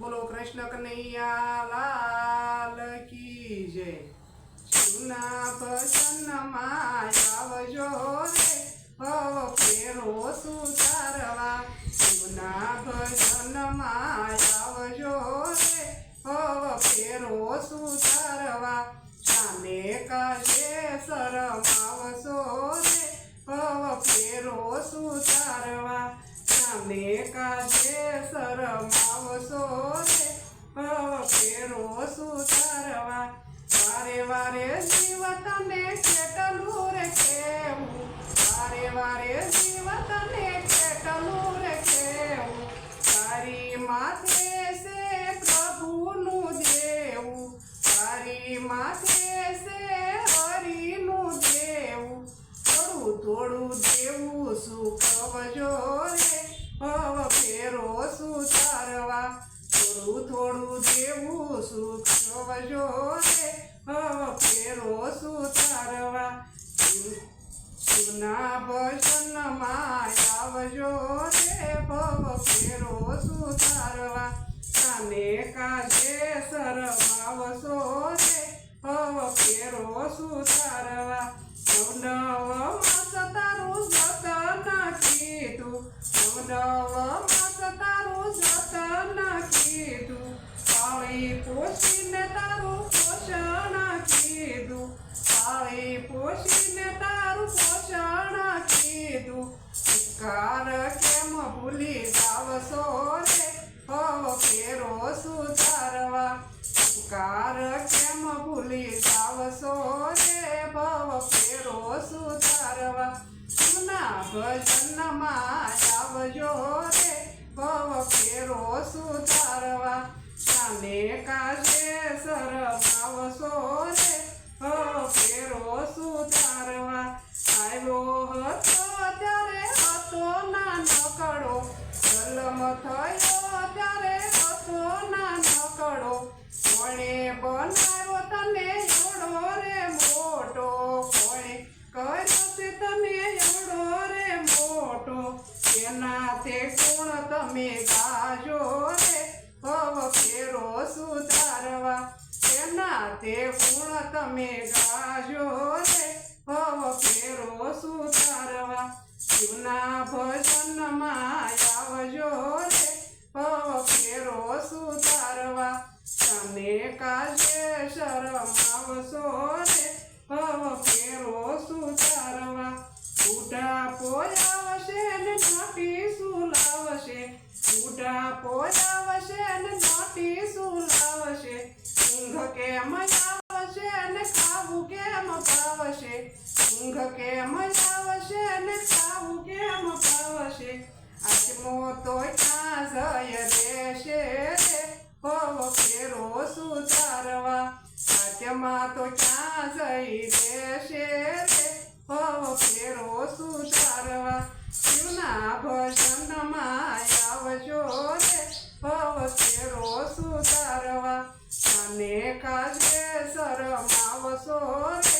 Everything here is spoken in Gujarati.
બોલો કૃષ્ણ કનૈયા લાલ કી જય. જૂના ભજનમાં આવજો રે હો ફેરો સુતારવા સુના પ્રસન્ન ભજનમાં આવજો રે હો ફેરો સુધારવા. સામે કાજે શરમાવશો રે હો ફેરો સુધારવા. સામે કાજે શરમાવશો વારે વારે જીવ તને કેટલું રે કેવું વારે વારે જીવ તને કેટલું રે કેવું તારી માથે છે પ્રભુનું દેવું. તારી માથે છે હરિનું દેવું. થોડું થોડું દેવું સુખવજો રે? હવ ફેરો સુધારવા થોડું થોડું દેવું સુખવજો રે જૂના ભજનમાં આવજો રે ભવ ફેરો સુધારવા. કાને કાજે શરમાવશો રે ભવ ફેરો સુધારવા. નવ નવ માસ તારું જતન કીધું નવ નવ માસ તારું જતન કીધું પાળી પોષીને પોષીને તારું ભૂલી જાવશો રે? ભવ ફેરો સુધારવા. ઉપકાર કેમ ભૂલી જાવશો રે? ભવ ફેરો સુધારવા. જૂના ભજનમાં આવજો રે. ભવ ફેરો સુધારવા. સામે કાજે શરમાવશો રે ભવ ફેરો સુધારવા આવ્યો હતો ત્યારે હતો નાનકડો જલમ થયો ત્યારે હતો નાનકડો કોણે બનાવ્યો તને એવડો રે મોટો? કોણે કર્યો છે તને એવડો રે મોટો? એના તે ગુણ તમે ગાજો રે? ભવ ફેરો સુધારવા. તેનાથી તે ગુણ તમે ગાજો રે હો ફેરો સુતારવા શિવના ભજનમાં આવજો રે, હો ફેરો સુધારવા. તમે કાજે શરમાવશો રે, હો ફેરો સુતારવા ઉડા પોયાવશે ને નાટી સુલાવશે. ઉડા પોયાવશે ને નાટી સુલાવશે. ઊંઘ કે આવશે ઊંઘ કેમ આવશે ને ખાવું કેમ ભાવશે આત્મો તો ક્યાં જય દેશે રે. ભવ ફેરો સુધારવા. આત્મા તો ક્યાં જઈ દેશે રે. ભવ ફેરો સુધારવા. શિવના ભજનમાં આવજો રે. ભવ ફેરો સુધારવા. અને કાજે શરમાવશો રે.